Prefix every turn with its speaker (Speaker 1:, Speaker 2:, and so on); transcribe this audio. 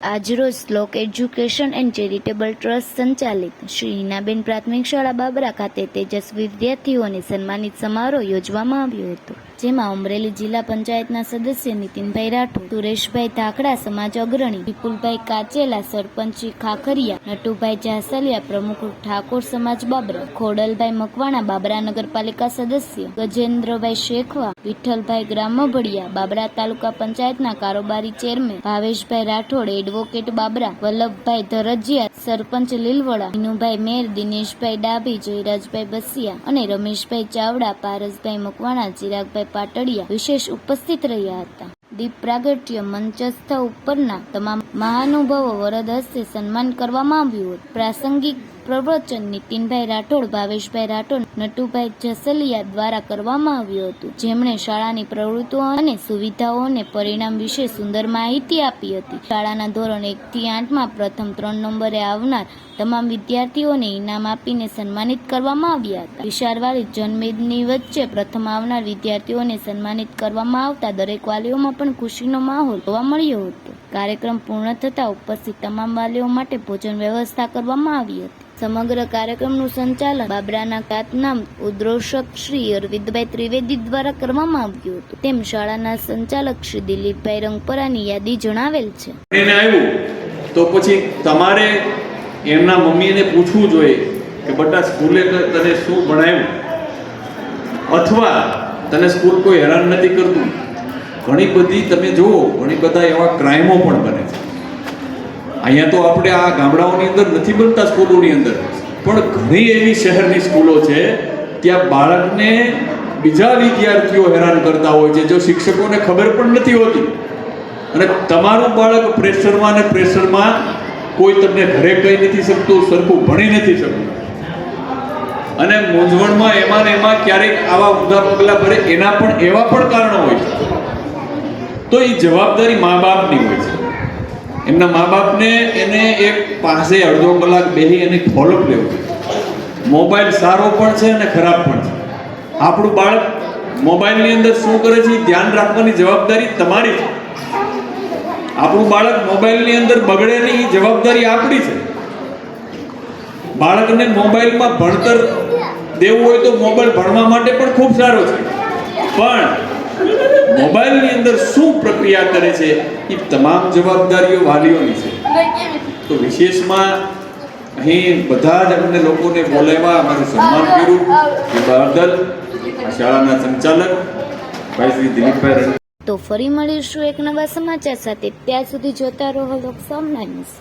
Speaker 1: આજરોજ શ્લોક education and charitable trust સંચાલિત શ્રી હિનાબેન પ્રાથમિક શાળા બાબરા ખાતે તેજસ્વી વિદ્યાર્થીઓને સન્માનિત સમારોહ યોજવામાં આવ્યો હતો. જેમાં અમરેલી જિલ્લા પંચાયતના સદસ્ય નીતિનભાઈ રાઠોડ, સુરેશભાઈ ધાકડા, સમાજ અગ્રણી વિપુલભાઈ કાચેલા, સરપંચ ખાખરિયા, નટુભાઈ જાસલિયા, પ્રમુખ ઠાકોર સમાજ બાબરા, ખોડલભાઈ મકવાણા, બાબરા નગરપાલિકા સદસ્ય ગજેન્દ્રભાઈ શેખવા, વિઠ્ઠલભાઈ ગ્રામભડિયા, બાબરા તાલુકા પંચાયતના કારોબારી ચેરમેન ભાવેશભાઈ રાઠોડ, એડવોકેટ બાબરા, વલ્લભભાઈ ધરજીયા, સરપંચ લીલવડા, વિનુભાઈ મેર, દિનેશભાઈ ડાભી, જયરાજભાઈ બસિયા અને રમેશભાઈ ચાવડા, પારસભાઈ મકવાણા, ચિરાગભાઈ પાટડિયા વિશેષ ઉપસ્થિત રહ્યા હતા. દીપ પ્રાગટ્ય મંચસ્થ ઉપરના તમામ મહાનુભાવો વરદ હસ્તે સન્માન કરવામાં આવ્યું હતું. પ્રાસંગિક પ્રવચન નીતિનભાઈ રાઠોડ, ભાવેશભાઈ રાઠોડ, નટુભાઈ જસલિયા દ્વારા કરવામાં આવ્યું હતું. જેમણે શાળાની પ્રવૃત્તિઓ અને સુવિધાઓ અને પરિણામ વિશે સુંદર માહિતી આપી હતી. શાળાના ધોરણ એક થી આઠમાં પ્રથમ ત્રણ નંબરે આવનાર તમામ વિદ્યાર્થીઓને ઇનામ આપીને સન્માનિત કરવામાં આવ્યા હતા. વિશાળવાળી જનમેદની વચ્ચે પ્રથમ આવનાર વિદ્યાર્થીઓને સન્માનિત કરવામાં આવતા દરેક વાલીઓમાં પણ ખુશીનો માહોલ જોવા મળ્યો હતો. કાર્યક્રમ પૂર્ણ થતા ઉપસ્થિત તમામ વાલીઓ માટે ભોજન વ્યવસ્થા કરવામાં આવી હતી. સમગ્ર કાર્યક્રમનું સંચાલન બાબરાના ખ્યાતનામ ઉદ્રોષક શ્રી અરવિંદભાઈ ત્રિવેદી દ્વારા કરવામાં આવ્યું હતું. તેમ શાળાના સંચાલક શ્રી દિલીપભાઈ રંગપરાની યાદી જણાવેલ છે.
Speaker 2: એને આવ્યું તો પછી તમારે એમના મમ્મીને પૂછવું જોઈએ કે બટા સ્કૂલે તને શું ભણાવ્યું અથવા તને સ્કૂલ કોઈ હેરાન નથી કરતું? ઘણી બધી તમે જુઓ, ઘણી બધા એવા ક્રાઇમો પણ બને છે. અહીંયા તો આપણે આ ગામડાઓની અંદર નથી બનતા સ્કૂલોની અંદર. પણ ઘણી એવી શહેરની સ્કૂલો છે, ત્યાં બાળકને બીજા વિદ્યાર્થીઓ હેરાન કરતા હોય છે, જો શિક્ષકોને ખબર પણ નથી હોતી. અને તમારું બાળક પ્રેશરમાં ને પ્રેશરમાં કોઈ તમને ઘરે કહી નથી શકતું, સરખું ભણી નથી શકતું. અને મૂંઝવણમાં એમાં ને એમાં ક્યારેક આવા ઊંધા પગલાં ભરે, એના પણ એવા પણ કારણો હોય તો એ જવાબદારી મા બાપની હોય છે. એમના મા બાપને એને એક પાસે અડધો કલાક બેસી અને ફોલોઅપ લેવું મોબાઈલ સારો પણ છે અને ખરાબ પણ છે. આપણું બાળક મોબાઈલની અંદર શું કરે છે ધ્યાન રાખવાની જવાબદારી તમારી છે. આપણું બાળક મોબાઈલની અંદર બગડે નહીં, એ જવાબદારી આપણી છે. બાળકને મોબાઈલમાં ભણતર દેવું હોય તો મોબાઈલ ભણવા માટે પણ ખૂબ સારો છે. પણ મોબાઈલની અંદર શું પ્રક્રિયા કરે છે એ તમામ જવાબદારીઓ વાલીઓની છે. તો વિશેષમાં અહીં બધા જ અમને લોકોને બોલાવ્યા અમારું સન્માન કર્યું. એ બદલ શાળાના સંચાલક ભાઈ શ્રી દિલીપભાઈ
Speaker 1: તો ફરી મળીશું એક નવા સમાચાર સાથે. ત્યાં સુધી જોતા રહો લોક સોમનાથ